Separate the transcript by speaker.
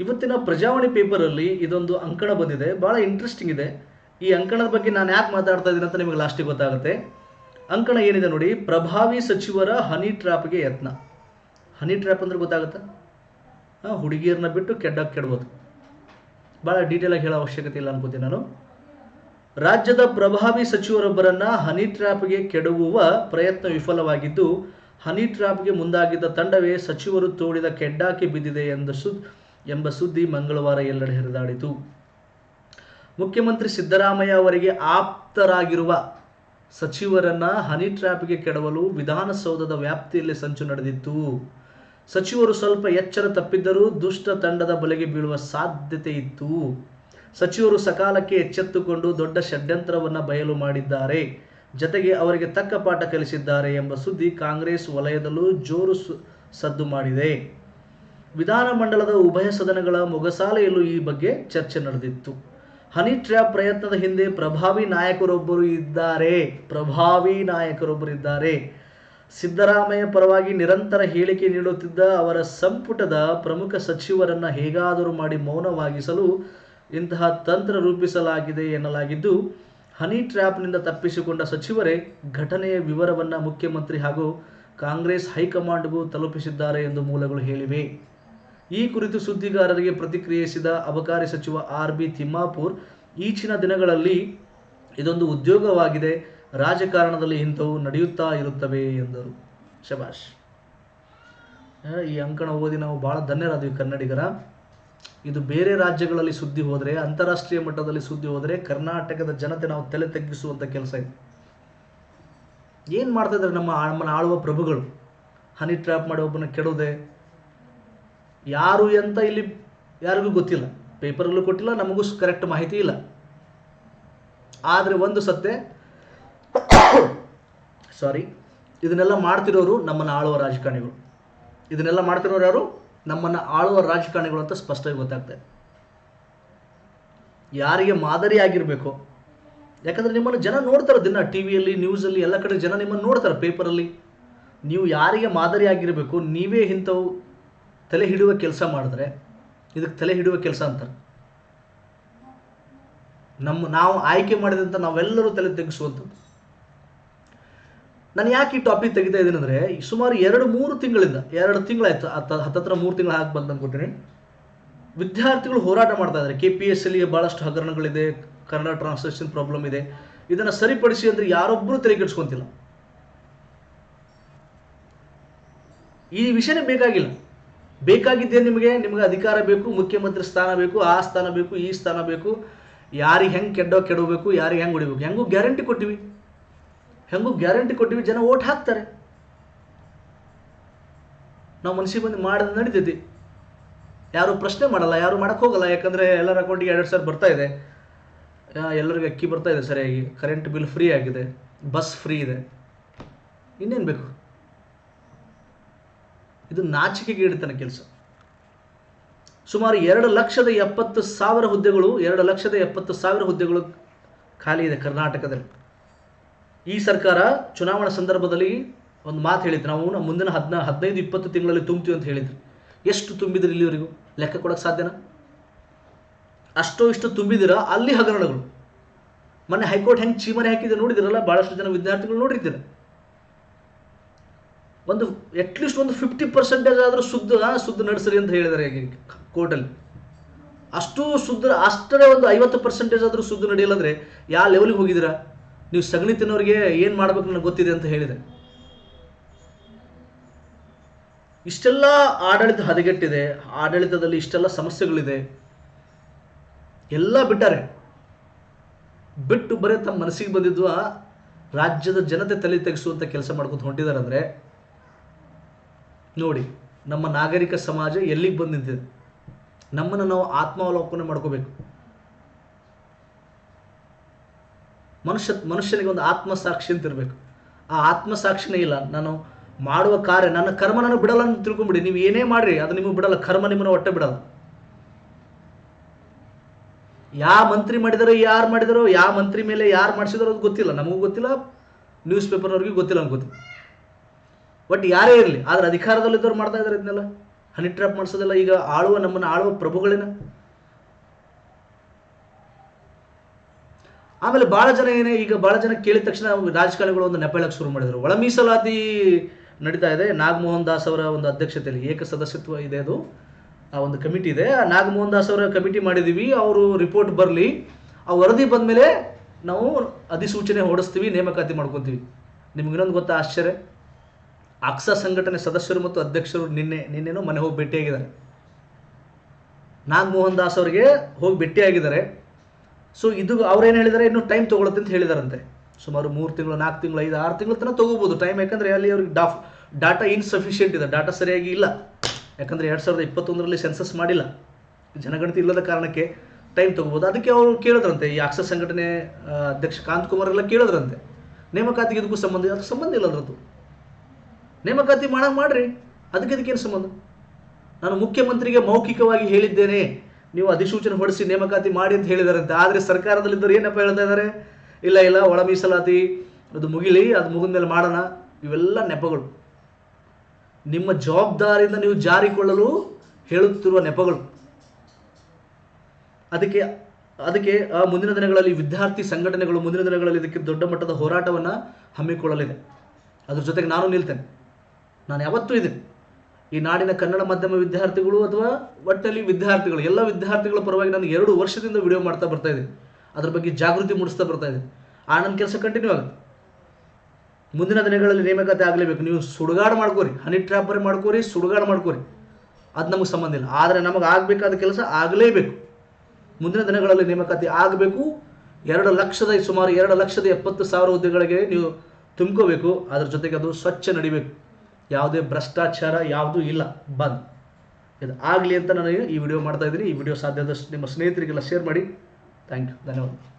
Speaker 1: ಇವತ್ತಿನ ಪ್ರಜಾವಾಣಿ ಪೇಪರಲ್ಲಿ ಇದೊಂದು ಅಂಕಣ ಬಂದಿದೆ. ಭಾಳ ಇಂಟ್ರೆಸ್ಟಿಂಗ್ ಇದೆ. ಈ ಅಂಕಣದ ಬಗ್ಗೆ ನಾನು ಯಾಕೆ ಮಾತಾಡ್ತಾ ಇದ್ದೀನಿ ಅಂತ ನಿಮಗೆ ಲಾಸ್ಟಿಗೆ ಗೊತ್ತಾಗುತ್ತೆ. ಅಂಕಣ ಏನಿದೆ ನೋಡಿ, ಪ್ರಭಾವಿ ಸಚಿವರ ಹನಿ ಟ್ರ್ಯಾಪ್ಗೆ ಯತ್ನ. ಹನಿ ಟ್ರ್ಯಾಪ್ ಅಂದ್ರೆ ಗೊತ್ತಾಗುತ್ತಾ? ಹಾಂ ಹುಡುಗಿಯರನ್ನ ಬಿಟ್ಟು ಕೆಡ್ಡಕ್ಕೆ ಕೆಡ್ಬೋದು. ಭಾಳ ಡೀಟೇಲಾಗಿ ಹೇಳೋ ಅವಶ್ಯಕತೆ ಇಲ್ಲ ಅನ್ಕೋತೀನಿ ನಾನು. ರಾಜ್ಯದ ಪ್ರಭಾವಿ ಸಚಿವರೊಬ್ಬರನ್ನ ಹನಿ ಟ್ರ್ಯಾಪ್ಗೆ ಕೆಡುವ ಪ್ರಯತ್ನ ವಿಫಲವಾಗಿದ್ದು ಹನಿ ಟ್ರ್ಯಾಪ್ಗೆ ಮುಂದಾಗಿದ್ದ ತಂಡವೇ ಸಚಿವರು ತೋಡಿದ ಕೆಡ್ಡಾಕಿ ಬಿದ್ದಿದೆ ಎಂದು ಸುದ್ ಎಂಬ ಸುದ್ದಿ ಮಂಗಳವಾರ ಎಲ್ಲೆಡೆ ಹರಿದಾಡಿತು. ಮುಖ್ಯಮಂತ್ರಿ ಸಿದ್ದರಾಮಯ್ಯ ಅವರಿಗೆ ಆಪ್ತರಾಗಿರುವ ಸಚಿವರನ್ನ ಹನಿ ಟ್ರ್ಯಾಪ್ಗೆ ಕೆಡವಲು ವಿಧಾನಸೌಧದ ವ್ಯಾಪ್ತಿಯಲ್ಲಿ ಸಂಚು ನಡೆದಿತ್ತು. ಸಚಿವರು ಸ್ವಲ್ಪ ಎಚ್ಚರ ತಪ್ಪಿದ್ದರೂ ದುಷ್ಟ ತಂಡದ ಬಲೆಗೆ ಬೀಳುವ ಸಾಧ್ಯತೆ ಇತ್ತು. ಸಚಿವರು ಸಕಾಲಕ್ಕೆ ಎಚ್ಚೆತ್ತುಕೊಂಡು ದೊಡ್ಡ ಷಡ್ಯಂತ್ರವನ್ನು ಬಯಲು ಮಾಡಿದ್ದಾರೆ. ಜತೆಗೆ ಅವರಿಗೆ ತಕ್ಕ ಪಾಠ ಕಲಿಸಿದ್ದಾರೆ ಎಂಬ ಸುದ್ದಿ ಕಾಂಗ್ರೆಸ್ ವಲಯದಲ್ಲೂ ಜೋರು ಸದ್ದು ಮಾಡಿದೆ. ವಿಧಾನಮಂಡಲದ ಉಭಯ ಸದನಗಳ ಮೊಗಸಾಲೆಯಲ್ಲೂ ಈ ಬಗ್ಗೆ ಚರ್ಚೆ ನಡೆದಿತ್ತು. ಹನಿ ಟ್ರ್ಯಾಪ್ ಪ್ರಯತ್ನದ ಹಿಂದೆ ಪ್ರಭಾವಿ ನಾಯಕರೊಬ್ಬರು ಇದ್ದಾರೆ. ಪ್ರಭಾವಿ ನಾಯಕರೊಬ್ಬರು ಇದ್ದಾರೆ. ಸಿದ್ದರಾಮಯ್ಯ ಪರವಾಗಿ ನಿರಂತರ ಹೇಳಿಕೆ ನೀಡುತ್ತಿದ್ದ ಅವರ ಸಂಪುಟದ ಪ್ರಮುಖ ಸಚಿವರನ್ನ ಹೇಗಾದರೂ ಮಾಡಿ ಮೌನವಾಗಿಸಲು ಇಂತಹ ತಂತ್ರ ರೂಪಿಸಲಾಗಿದೆ ಎನ್ನಲಾಗಿದ್ದು ಹನಿ ಟ್ರ್ಯಾಪ್ನಿಂದ ತಪ್ಪಿಸಿಕೊಂಡ ಸಚಿವರೇ ಘಟನೆಯ ವಿವರವನ್ನು ಮುಖ್ಯಮಂತ್ರಿ ಹಾಗೂ ಕಾಂಗ್ರೆಸ್ ಹೈಕಮಾಂಡ್ಗೂ ತಲುಪಿಸಿದ್ದಾರೆ ಎಂದು ಮೂಲಗಳು ಹೇಳಿವೆ. ಈ ಕುರಿತು ಸುದ್ದಿಗಾರರಿಗೆ ಪ್ರತಿಕ್ರಿಯಿಸಿದ ಅಬಕಾರಿ ಸಚಿವ ಆರ್ ಬಿ ತಿಮ್ಮಾಪುರ್, ಈಚಿನ ದಿನಗಳಲ್ಲಿ ಇದೊಂದು ಉದ್ಯೋಗವಾಗಿದೆ, ರಾಜಕಾರಣದಲ್ಲಿ ಇಂಥವು ನಡೆಯುತ್ತಾ ಇರುತ್ತವೆ ಎಂದರು. ಶಬಾಷ್ ಈ ಅಂಕಣ ಓದಿ ನಾವು ಭಾಳ ಧನ್ಯರಾದ್ವಿ ಕನ್ನಡಿಗರ. ಇದು ಬೇರೆ ರಾಜ್ಯಗಳಲ್ಲಿ ಸುದ್ದಿ ಹೋದರೆ, ಅಂತಾರಾಷ್ಟ್ರೀಯ ಮಟ್ಟದಲ್ಲಿ ಸುದ್ದಿ ಹೋದರೆ, ಕರ್ನಾಟಕದ ಜನತೆ ನಾವು ತಲೆ ತಗ್ಗಿಸುವಂಥ ಕೆಲಸ ಇದೆ. ಏನು ಮಾಡ್ತಾ ಇದ್ದಾರೆ ನಮ್ಮ ನಮ್ಮನ್ನ ಆಳುವ ಪ್ರಭುಗಳು? ಹನಿ ಟ್ರ್ಯಾಪ್ ಮಾಡಿ ಒಬ್ಬನ ಕೆಡೋದೆ? ಯಾರು ಅಂತ ಇಲ್ಲಿ ಯಾರಿಗೂ ಗೊತ್ತಿಲ್ಲ. ಪೇಪರಲ್ಲೂ ಕೊಟ್ಟಿಲ್ಲ, ನಮಗೂ ಕರೆಕ್ಟ್ ಮಾಹಿತಿ ಇಲ್ಲ. ಆದರೆ ಒಂದು ಸತ್ಯ ಸಾರಿ ಇದನ್ನೆಲ್ಲ ಮಾಡ್ತಿರೋರು ನಮ್ಮನ್ನು ಆಳುವ ರಾಜಕಾರಣಿಗಳು. ಇದನ್ನೆಲ್ಲ ಮಾಡ್ತಿರೋರು ಯಾರು? ನಮ್ಮನ್ನು ಆಳುವ ರಾಜಕಾರಣಿಗಳು ಅಂತ ಸ್ಪಷ್ಟವಾಗಿ ಗೊತ್ತಾಗ್ತದೆ. ಯಾರಿಗೆ ಮಾದರಿ ಆಗಿರಬೇಕು, ಯಾಕಂದರೆ ನಿಮ್ಮನ್ನು ಜನ ನೋಡ್ತಾರೆ ದಿನ ಟಿ ವಿಯಲ್ಲಿ ನ್ಯೂಸಲ್ಲಿ ಎಲ್ಲ ಕಡೆ ಜನ ನಿಮ್ಮನ್ನು ನೋಡ್ತಾರೆ ಪೇಪರಲ್ಲಿ ನೀವು ಯಾರಿಗೆ ಮಾದರಿ ಆಗಿರಬೇಕು, ನೀವೇ ಇಂಥವು ತಲೆ ಹಿಡುವ ಕೆಲಸ ಮಾಡಿದ್ರೆ ಇದಕ್ಕೆ ತಲೆ ಹಿಡುವ ಕೆಲಸ ಅಂತಾರೆ. ನಮ್ಮ ನಾವು ಆಯ್ಕೆ ಮಾಡಿದಂಥ ನಾವೆಲ್ಲರೂ ತಲೆ ತೆಗೆಸುವಂಥದ್ದು. ನಾನು ಯಾಕೆ ಈ ಟಾಪಿಕ್ ತೆಗಿತಾ ಇದ್ದೀನಿ ಅಂದರೆ ಸುಮಾರು ಎರಡು ಮೂರು ತಿಂಗಳಿಂದ, ಎರಡು ತಿಂಗಳಾಯ್ತು ಹತ್ತ ಹತ್ತತ್ರ ಮೂರು ತಿಂಗಳು ಹಾಕಿ ಬಂದು ಅನ್ಕೊತೀನಿ. ವಿದ್ಯಾರ್ಥಿಗಳು ಹೋರಾಟ ಮಾಡ್ತಾ ಇದ್ದಾರೆ. ಕೆ ಪಿ ಎಸ್ ಅಲ್ಲಿ ಭಾಳಷ್ಟು ಹಗರಣಗಳಿದೆ, ಕನ್ನಡ ಟ್ರಾನ್ಸ್ಲೇಷನ್ ಪ್ರಾಬ್ಲಮ್ ಇದೆ. ಇದನ್ನು ಸರಿಪಡಿಸಿ ಅಂದರೆ ಯಾರೊಬ್ಬರೂ ತಲೆ ಕೆಡಿಸ್ಕೊಂತಿಲ್ಲ. ಈ ವಿಷಯನೇ ಬೇಕಾಗಿಲ್ಲ. ಬೇಕಾಗಿದ್ದೇ ನಿಮಗೆ ನಿಮಗೆ ಅಧಿಕಾರ ಬೇಕು, ಮುಖ್ಯಮಂತ್ರಿ ಸ್ಥಾನ ಬೇಕು, ಆ ಸ್ಥಾನ ಬೇಕು, ಈ ಸ್ಥಾನ ಬೇಕು. ಯಾರಿಗೆ ಹೆಂಗೆ ಕೆಡ್ಡೋ ಕೆಡಬೇಕು, ಯಾರಿಗೆ ಹೆಂಗೆ ಹೊಡಿಬೇಕು ಹೆಂಗೂ ಗ್ಯಾರಂಟಿ ಕೊಟ್ಟಿವಿ. ಹೆಂಗೂ ಗ್ಯಾರಂಟಿ ಕೊಟ್ಟಿವಿ, ಜನ ಓಟ್ ಹಾಕ್ತಾರೆ. ನಾವು ಮನಸ್ಸಿಗೆ ಬಂದು ಮಾಡಿದ ನಡೀತೈತಿ. ಯಾರು ಪ್ರಶ್ನೆ ಮಾಡಲ್ಲ, ಯಾರು ಮಾಡಕ್ಕೆ ಹೋಗಲ್ಲ, ಯಾಕಂದರೆ ಎಲ್ಲರ ಅಕೌಂಟಿಗೆ ಎರಡು ಸಾವಿರ ಬರ್ತಾ ಇದೆ. ಎಲ್ಲರಿಗೂ ಅಕ್ಕಿ ಬರ್ತಾ ಇದೆ ಸರಿಯಾಗಿ. ಕರೆಂಟ್ ಬಿಲ್ ಫ್ರೀ ಆಗಿದೆ, ಬಸ್ ಫ್ರೀ ಇದೆ. ಇನ್ನೇನು ಬೇಕು? ಇದು ನಾಚಿಕೆಗೆ ಇಡ್ತಾನೆ ಕೆಲಸ. ಸುಮಾರು ಎರಡು ಲಕ್ಷದ ಎಪ್ಪತ್ತು ಸಾವಿರ ಹುದ್ದೆಗಳು, ಎರಡು ಲಕ್ಷದ ಎಪ್ಪತ್ತು ಸಾವಿರ ಹುದ್ದೆಗಳು ಖಾಲಿ ಇದೆ ಕರ್ನಾಟಕದಲ್ಲಿ. ಈ ಸರ್ಕಾರ ಚುನಾವಣಾ ಸಂದರ್ಭದಲ್ಲಿ ಒಂದು ಮಾತು ಹೇಳಿದ್ರು. ನಾವು ನಮ್ಮ ಮುಂದಿನ ಹದಿನ, ಹದಿನೈದು, ಇಪ್ಪತ್ತು ತಿಂಗಳಲ್ಲಿ ತುಂಬ್ತೀವಿ ಅಂತ ಹೇಳಿದ್ರು. ಎಷ್ಟು ತುಂಬಿದ್ರಿ ಇಲ್ಲಿವರೆಗೂ? ಲೆಕ್ಕ ಕೊಡೋಕ್ಕೆ ಸಾಧ್ಯನಾ? ಅಷ್ಟೋ ಇಷ್ಟು ತುಂಬಿದಿರ ಅಲ್ಲಿ ಹಗರಣಗಳು. ಮೊನ್ನೆ ಹೈಕೋರ್ಟ್ ಹೆಂಗೆ ಚೀಮನೆ ಹಾಕಿದ್ರೆ ನೋಡಿದಿರಲ್ಲ? ಭಾಳಷ್ಟು ಜನ ವಿದ್ಯಾರ್ಥಿಗಳು ನೋಡಿದ್ದೀರ ಒಂದು ಅಟ್ಲೀಸ್ಟ್ ಒಂದು ಫಿಫ್ಟಿ ಪರ್ಸೆಂಟೇಜ್ ಆದರೂ ಶುದ್ಧ ಶುದ್ಧ ನಡೆಸ್ರಿ ಅಂತ ಹೇಳಿದ್ದಾರೆ ಕೋರ್ಟಲ್ಲಿ ಅಷ್ಟು ಶುದ್ಧ ಅಷ್ಟರೇ ಒಂದು ಐವತ್ತು ಪರ್ಸೆಂಟೇಜ್ ಆದರೂ ಶುದ್ಧ ನಡೆಯಲ್ಲ ಅಂದರೆ ಯಾವ ಲೆವೆಲ್ಗೆ ಹೋಗಿದ್ದೀರಾ? ನೀವು ಸಗಣಿ ತಿನ್ನೋರಿಗೆ ಏನು ಮಾಡ್ಬೇಕು ನನಗೆ ಗೊತ್ತಿದೆ ಅಂತ ಹೇಳಿದೆ. ಇಷ್ಟೆಲ್ಲ ಆಡಳಿತ ಹದಗೆಟ್ಟಿದೆ, ಆಡಳಿತದಲ್ಲಿ ಇಷ್ಟೆಲ್ಲ ಸಮಸ್ಯೆಗಳಿದೆ. ಎಲ್ಲ ಬಿಟ್ಟಾರೆ. ಬಿಟ್ಟು ಬರೀ ತಮ್ಮ ಮನಸ್ಸಿಗೆ ಬಂದಿದ್ದು ರಾಜ್ಯದ ಜನತೆ ತಲೆ ತೆಗೆಸುವಂಥ ಕೆಲಸ ಮಾಡ್ಕೊತ ಹೊಂಟಿದ್ದಾರೆ ಅಂದರೆ ನೋಡಿ, ನಮ್ಮ ನಾಗರಿಕ ಸಮಾಜ ಎಲ್ಲಿಗೆ ಬಂದು ನಿಂತಿದೆ? ನಮ್ಮನ್ನು ನಾವು ಆತ್ಮಾವಲೋಕನ ಮಾಡ್ಕೋಬೇಕು. ಮನುಷ್ಯ, ಮನುಷ್ಯನಿಗೆ ಒಂದು ಆತ್ಮಸಾಕ್ಷಿ ಅಂತ ಇರಬೇಕು. ಆ ಆತ್ಮಸಾಕ್ಷಿನೇ ಇಲ್ಲ, ನಾನು ಮಾಡುವ ಕಾರ್ಯ, ನನ್ನ ಕರ್ಮ ನಾನು ಬಿಡಲ್ಲ ಅಂತ ತಿಳ್ಕೊಂಬಿಡಿ. ನೀವು ಏನೇ ಮಾಡ್ರಿ, ಅದು ನಿಮಗೆ ಬಿಡಲ್ಲ, ಕರ್ಮ ನಿಮ್ಮನ್ನು ಒಟ್ಟೆ ಬಿಡಲ್ಲ. ಯಾವ ಮಂತ್ರಿ ಮಾಡಿದಾರೋ, ಯಾರು ಮಾಡಿದಾರೋ ಯಾವ ಮಂತ್ರಿ ಮೇಲೆ ಯಾರು ಮಾಡಿಸಿದಾರೋ ಅದು ಗೊತ್ತಿಲ್ಲ. ನಮಗೂ ಗೊತ್ತಿಲ್ಲ, ನ್ಯೂಸ್ ಪೇಪರ್ನವ್ರಿಗೂ ಗೊತ್ತಿಲ್ಲ ಅನ್ಕೋತೀನಿ ಬಟ್ ಯಾರೇ ಇರಲಿ, ಆದ್ರೆ ಅಧಿಕಾರದಲ್ಲಿದ್ದವ್ರು ಮಾಡ್ತಾ ಇದ್ದಾರೆ ಇದನ್ನೆಲ್ಲ. ಹನಿ ಟ್ರ್ಯಾಪ್ ಮಾಡಿಸೋದೆಲ್ಲ ಈಗ ಆಳುವ ನಮ್ಮನ್ನು, ಆಳುವ ಪ್ರಭುಗಳೇನ? ಆಮೇಲೆ ಭಾಳ ಜನ ಏನೇ, ಈಗ ಭಾಳ ಜನ ಕೇಳಿದ ತಕ್ಷಣ ರಾಜಕಾರಣಿಗಳು ಒಂದು ನೆಪ ಹೇಳಕ್ಕೆ ಶುರು ಮಾಡಿದರು. ಒಳ ಮೀಸಲಾತಿ ನಡೀತಾ ಇದೆ. ನಾಗಮೋಹನ್ ದಾಸ್ ಅವರ ಒಂದು ಅಧ್ಯಕ್ಷತೆಯಲ್ಲಿ ಏಕ ಸದಸ್ಯತ್ವ ಇದೆ ಅದು. ಆ ಒಂದು ಕಮಿಟಿ ಇದೆ. ಆ ನಾಗಮೋಹನ್ ದಾಸ್ ಅವರ ಕಮಿಟಿ ಮಾಡಿದ್ದೀವಿ ಅವರು ರಿಪೋರ್ಟ್ ಬರಲಿ. ಆ ವರದಿ ಬಂದಮೇಲೆ ನಾವು ಅಧಿಸೂಚನೆ ಹೊಡಿಸ್ತೀವಿ ನೇಮಕಾತಿ ಮಾಡ್ಕೊತೀವಿ. ನಿಮ್ಗೆ ಇನ್ನೊಂದು ಗೊತ್ತಾ ಆಶ್ಚರ್ಯ? ಅಕ್ಸಾ ಸಂಘಟನೆ ಸದಸ್ಯರು ಮತ್ತು ಅಧ್ಯಕ್ಷರು ನಿನ್ನೆ, ನಿನ್ನೆನೋ ಮನೆ ಹೋಗಿ ಭೇಟಿಯಾಗಿದ್ದಾರೆ. ನಾಗಮೋಹನ್ ದಾಸ್ ಅವರಿಗೆ ಹೋಗಿ ಭೇಟಿಯಾಗಿದ್ದಾರೆ. ಸೊ ಇದು ಅವ್ರೇನು ಹೇಳಿದ್ದಾರೆ? ಇನ್ನೂ ಟೈಮ್ ತೊಗೊಳುತ್ತೆ ಅಂತ ಹೇಳಿದಾರಂತೆ. ಸುಮಾರು ಮೂರು ತಿಂಗಳು, ನಾಲ್ಕು ತಿಂಗಳು, ಐದು, ಆರು ತಿಂಗಳ ತನಕ ತೊಗೋಬೋದು. ಟೈಮ್ ಯಾಕಂದರೆ ಅಲ್ಲಿ ಅವ್ರಿಗೆ ಡಾಫ್, ಡಾಟಾ ಇನ್ಸಫಿಷಿಯೆಂಟ್ ಇದೆ. ಡಾಟಾ ಸರಿಯಾಗಿ ಇಲ್ಲ. ಯಾಕಂದರೆ ಎರಡು ಸಾವಿರದ ಇಪ್ಪತ್ತೊಂದರಲ್ಲಿ ಸೆನ್ಸಸ್ ಮಾಡಿಲ್ಲ. ಜನಗಣತಿ ಇಲ್ಲದ ಕಾರಣಕ್ಕೆ ಟೈಮ್ ತೊಗೋಬೋದು. ಅದಕ್ಕೆ ಅವರು ಕೇಳಿದ್ರಂತೆ. ಈ ಅಕ್ಸಸ್ ಸಂಘಟನೆ ಅಧ್ಯಕ್ಷ ಕಾಂತ್ ಕುಮಾರ್ ಎಲ್ಲ ಕೇಳಿದ್ರಂತೆ. ನೇಮಕಾತಿಗೆ ಇದಕ್ಕೂ ಸಂಬಂಧ ಅದಕ್ಕೆ ಸಂಬಂಧ ಇಲ್ಲ ಅದ್ರದ್ದು. ನೇಮಕಾತಿ ಮಾಡಂಗೆ ಮಾಡ್ರಿ. ಅದಕ್ಕೆ ಅದಕ್ಕೇನು ಸಂಬಂಧ? ನಾನು ಮುಖ್ಯಮಂತ್ರಿಗೆ ಮೌಖಿಕವಾಗಿ ಹೇಳಿದ್ದೇನೆ. ನೀವು ಅಧಿಸೂಚನೆ ಹೊಡಿಸಿ ನೇಮಕಾತಿ ಮಾಡಿ ಅಂತ ಹೇಳಿದಾರಂತೆ. ಆದರೆ ಸರ್ಕಾರದಲ್ಲಿದ್ದವರು ಏನಪ್ಪ ಹೇಳ್ತಾ ಇದ್ದಾರೆ ಇಲ್ಲ ಇಲ್ಲ, ಒಳ ಮೀಸಲಾತಿ, ಅದು ಮುಗಿಲಿ, ಅದು ಮುಗಿದ ಮೇಲೆ ಮಾಡೋಣ. ಇವೆಲ್ಲ ನೆಪಗಳು. ನಿಮ್ಮ ಜವಾಬ್ದಾರಿಯಿಂದ ನೀವು ಜಾರಿಕೊಳ್ಳಲು ಹೇಳುತ್ತಿರುವ ನೆಪಗಳು. ಅದಕ್ಕೆ ಅದಕ್ಕೆ ಆ ಮುಂದಿನ ದಿನಗಳಲ್ಲಿ ವಿದ್ಯಾರ್ಥಿ ಸಂಘಟನೆಗಳು ಮುಂದಿನ ದಿನಗಳಲ್ಲಿ ಇದಕ್ಕೆ ದೊಡ್ಡ ಮಟ್ಟದ ಹೋರಾಟವನ್ನು ಹಮ್ಮಿಕೊಳ್ಳಲಿದೆ. ಅದ್ರ ಜೊತೆಗೆ ನಾನು ನಿಲ್ತೇನೆ. ನಾನು ಯಾವತ್ತೂ ಇದ್ದೀನಿ. ಈ ನಾಡಿನ ಕನ್ನಡ ಮಾಧ್ಯಮ ವಿದ್ಯಾರ್ಥಿಗಳು ಅಥವಾ ಒಟ್ಟಲ್ಲಿ ವಿದ್ಯಾರ್ಥಿಗಳು, ಎಲ್ಲ ವಿದ್ಯಾರ್ಥಿಗಳ ಪರವಾಗಿ ನಾನು ಎರಡು ವರ್ಷದಿಂದ ವಿಡಿಯೋ ಮಾಡ್ತಾ ಬರ್ತಾ ಇದ್ದೀನಿ. ಅದ್ರ ಬಗ್ಗೆ ಜಾಗೃತಿ ಮೂಡಿಸ್ತಾ ಬರ್ತಾ ಇದ್ದೀನಿ. ಆ ನನ್ನ ಕೆಲಸ ಕಂಟಿನ್ಯೂ ಆಗುತ್ತೆ. ಮುಂದಿನ ದಿನಗಳಲ್ಲಿ ನೇಮಕಾತಿ ಆಗಲೇಬೇಕು. ನೀವು ಸುಡುಗಾಡು ಮಾಡ್ಕೋರಿ. ಹನಿ ಟ್ರಾಪರಿ ಮಾಡ್ಕೋರಿ, ಸುಡುಗಾಡು ಮಾಡ್ಕೋರಿ. ಅದು ನಮಗೆ ಸಂಬಂಧ ಇಲ್ಲ. ಆದರೆ ನಮಗೆ ಆಗಬೇಕಾದ ಕೆಲಸ ಆಗಲೇಬೇಕು. ಮುಂದಿನ ದಿನಗಳಲ್ಲಿ ನೇಮಕಾತಿ ಆಗಬೇಕು. ಎರಡು ಲಕ್ಷದ ಸುಮಾರು ಎರಡು ಲಕ್ಷದ ಎಪ್ಪತ್ತು ಸಾವಿರ ಹುದ್ದೆಗಳಿಗೆ ನೀವು ತುಂಬ್ಕೋಬೇಕು. ಅದ್ರ ಜೊತೆಗೆ ಅದು ಸ್ವಚ್ಛ ನಡಿಬೇಕು. ಯಾವುದೇ ಭ್ರಷ್ಟಾಚಾರ ಯಾವುದೂ ಇಲ್ಲ, ಬಂದ್. ಇದು ಆಗಲಿ ಅಂತ ನಾನು ಈ ವಿಡಿಯೋ ಮಾಡ್ತಾ ಇದ್ದೀನಿ. ಈ ವಿಡಿಯೋ ಸಾಧ್ಯದಷ್ಟು ನಿಮ್ಮ ಸ್ನೇಹಿತರಿಗೆಲ್ಲ ಶೇರ್ ಮಾಡಿ. ಥ್ಯಾಂಕ್ ಯು ಧನ್ಯವಾದ